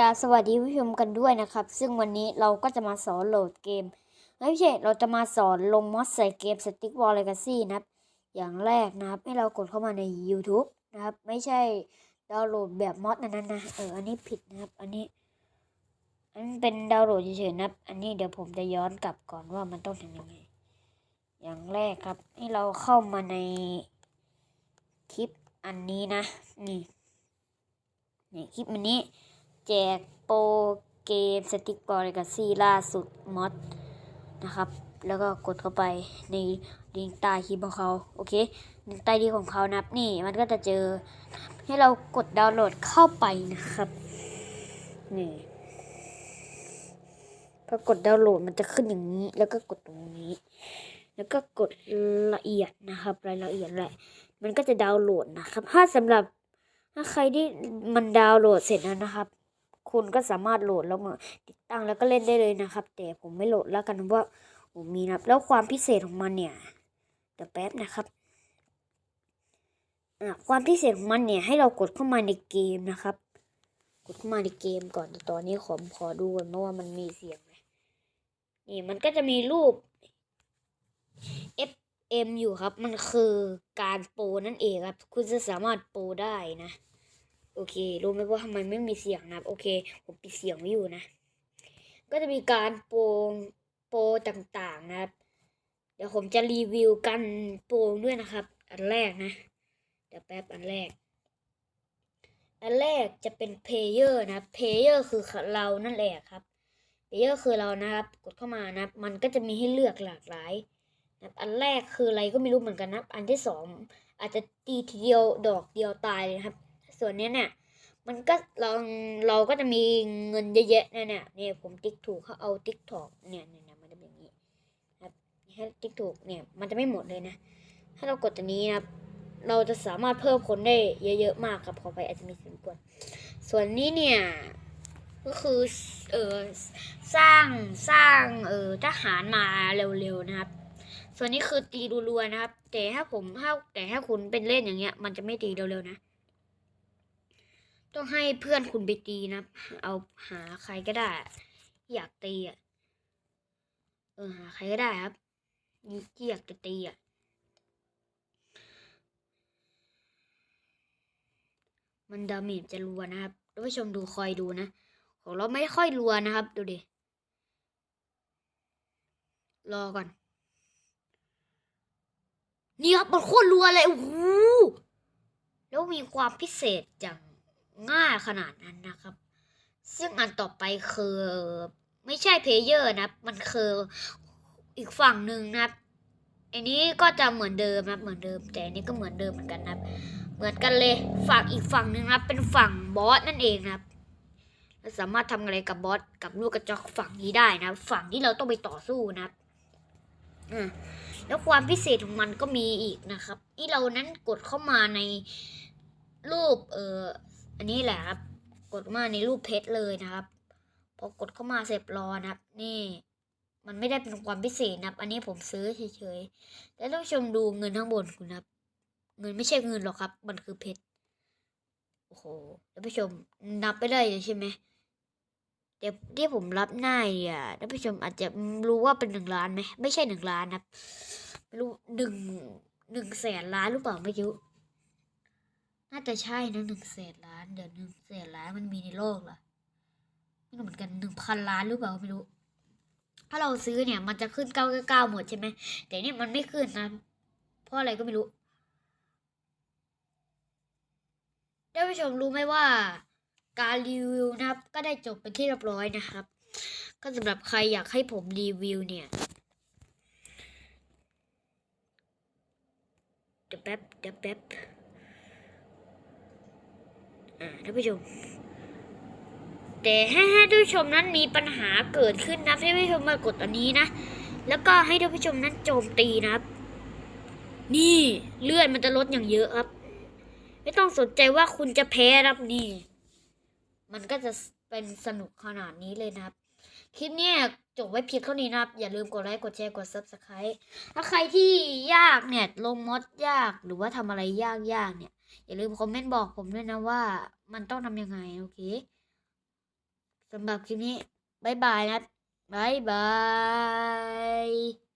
กราบสวัสดีผู้ชมกันด้วยนะครับ ซึ่งวันนี้เราก็จะมาสอนโหลดเกมไม่ใช่เราจะมาสอนลงมอดใส่เกม Stick Wall Legacy นะครับ อย่างแรกนะครับ ให้เรากดเข้ามาใน YouTube นะครับ ไม่ใช่ดาวน์โหลดแบบมอดนั้นนะเอออันนี้ผิดนะครับ อันนี้ อันนเป็นดาวน์โหลดเฉยๆนะครับ อันนี้เดี๋ยวผมจะย้อนกลับก่อนว่ามันต้องทำยังไง อย่างแรกครับ ให้เราเข้ามาในคลิปอันนี้นะ นี่นี่คลิปอันนี้ แจกโปรเกมสติ๊กบอลเลกาซี่ล่าสุดมอดนะครับ แล้วก็กดเข้าไปในลิงก์ใต้คลิปของเขาโอเคลิงก์ใต้ที่ของเขานะครับนี่มันก็จะเจอให้เรากดดาวน์โหลดเข้าไปนะครับนี่พอกดดาวน์โหลดมันจะขึ้นอย่างนี้ แล้วก็กดตรงนี้ แล้วก็กดละเอียดนะครับ รายละเอียดแหละ มันก็จะดาวน์โหลดนะครับ ถ้าสำหรับถ้าใครที่มันดาวน์โหลดเสร็จแล้วนะครับ คุณก็สามารถโหลดแล้วมาติดตั้งแล้วก็เล่นได้เลยนะครับ แต่ผมไม่โหลดแล้วกันเพราะว่าผมมีนะแล้วความพิเศษของมันเนี่ยเดี๋ยวแป๊บนะครับความพิเศษของมันเนี่ยให้เรากดเข้ามาในเกมนะครับ กดเข้ามาในเกมก่อนแต่ตอนนี้ขอขอดูก่อนเพราะว่ามันมีเสียงไหมนี่มันก็จะมีรูป F M อยู่ครับ มันคือการโปรนั่นเองครับ คุณจะสามารถโปรได้นะ โอเค รู้ไหมว่าทำไมไม่มีเสียงนะโอเค ผมปิดเสียงไว้อยู่นะ ก็จะมีการโปรโปรต่างๆนะครับ เดี๋ยวผมจะรีวิวกันโปรด้วยนะครับ อันแรกนะ เดี๋ยวแป๊บอันแรก อันแรกจะเป็นเพลเยอร์นะเพลเยอร์คือเรานั่นแหละครับเพลเยอร์คือเรานะครับ กดเข้ามานะมันก็จะมีให้เลือกหลากหลายนะอันแรกคืออะไรก็ไม่รู้เหมือนกันนะ อันที่สองอาจจะตีทีเดียวดอกเดียวตายเลยนะครับ ส่วนเนี้ยเนี่ยมันก็เราเราก็จะมีเงินเยอะๆเนี่ยเนี่ยเนี่ยผมติ๊กถูกเขาเอาติ๊กถอกเนี่ยเนี่ยมันจะเป็นอย่างนี้ครับให้ติ๊กถูกเนี่ยมันจะไม่หมดเลยนะ ถ้าเรากดตัวนี้นะครับเราจะสามารถเพิ่มคนได้เยอะๆมากครับขอไปอาจจะมีสียงกวนส่วนนี้เนี่ยก็คือเออสร้างสร้างเออทหารมาเร็วๆนะครับ ส่วนนี้คือตีรัวๆนะครับ แต่ถ้าผมถ้าแต่ถ้าคุณเป็นเล่นอย่างเงี้ย มันจะไม่ตีเร็วๆนะ ต้องให้เพื่อนคุณไปตีนะ เอาหาใครก็ได้ อยากตีอะ เออหาใครก็ได้ครับที่อยากจะตีอะ มันดาเมจจะรัวนะครับท่านผู้ชมดูคอยดูนะ ของเราไม่ค่อยรัวนะครับ ดูดิ รอก่อน นี่ครับมันโคตรรัวเลยโอ้โหแล้วมีความพิเศษอย่าง ง่ายขนาดนั้นนะครับ ซึ่งอันต่อไปคือ ไม่ใช่เพลเยอร์นะมันคืออีกฝั่งหนึ่งนะครับ อันนี้ก็จะเหมือนเดิมนะเหมือนเดิม แต่อันนี้ก็เหมือนเดิมเหมือนกันนะครับ เหมือนกันเลยฝั่งอีกฝั่งหนึ่งนะเป็นฝั่งบอสนั่นเองนะครับเราสามารถทำอะไรกับบอสกับลูกกระจอกฝั่งนี้ได้นะ ฝั่งที่เราต้องไปต่อสู้นะครับแล้วความพิเศษของมันก็มีอีกนะครับ ที่เรานั้นกดเข้ามาในรูปเอ่อ อันนี้แหละครับ กดมาในรูปเพชรเลยนะครับ พอกดเข้ามาเสร็จรอนะครับ นี่ มันไม่ได้เป็นความพิเศษนะครับ อันนี้ผมซื้อเฉยๆแล้วท่านผู้ชมดูเงินข้างบนคุณนะครับ เงินไม่ใช่เงินหรอกครับ มันคือเพชรโอ้โหท่านผู้ชมนับไปเลยใช่ไหมแต่ที่ผมรับหน้าเนี่ยท่านผู้ชมอาจจะรู้ว่าเป็นหนึ่งล้านไหมไม่ใช่หนึ่งล้านนะครับไม่รู้หนึ่งหนึ่งแสนล้านหรือเปล่าไม่รู้ น่าจะใช่นะหนึ่งแสนล้าน เดี๋ยวหนึ่งแสนล้านมันมีในโลกเหรอไม่รู้เหมือนกันหนึ่งพันล้านหรือเปล่าไม่รู้ ถ้าเราซื้อเนี่ยมันจะขึ้นเก้าเก้าหมดใช่ไหมแต่นี่มันไม่ขึ้นนะเพราะอะไรก็ไม่รู้ท่านผู้ชมรู้ไหมว่า การรีวิวนะครับ ก็ได้จบเป็นที่เรียบร้อยนะครับ ก็สำหรับใครอยากให้ผมรีวิวเนี่ยเดี๋ยวแป๊บเดี๋ยวแป๊บ ท่านผู้ชม แต่ให้ท่านผู้ชมนั้นมีปัญหาเกิดขึ้นนะท่านผู้ชมมากดอันนี้นะ แล้วก็ให้ท่านผู้ชมนั้นโจมตีนะครับ นี่เลือดมันจะลดอย่างเยอะครับ ไม่ต้องสนใจว่าคุณจะแพ้นะครับนี่ มันก็จะเป็นสนุกขนาดนี้เลยนะครับ คลิปเนี้ยจบไว้เพียงเท่านี้นะครับ อย่าลืมกดไลค์ กดแชร์ กด subscribe ถ้าใครที่ยากเนี่ย ลงมดยาก หรือว่าทำอะไรยากๆเนี่ย อย่าลืมคอมเมนต์บอกผมด้วยนะว่ามันต้องทำยังไง โอเคสำหรับคลิปนี้บายบายนะบายบาย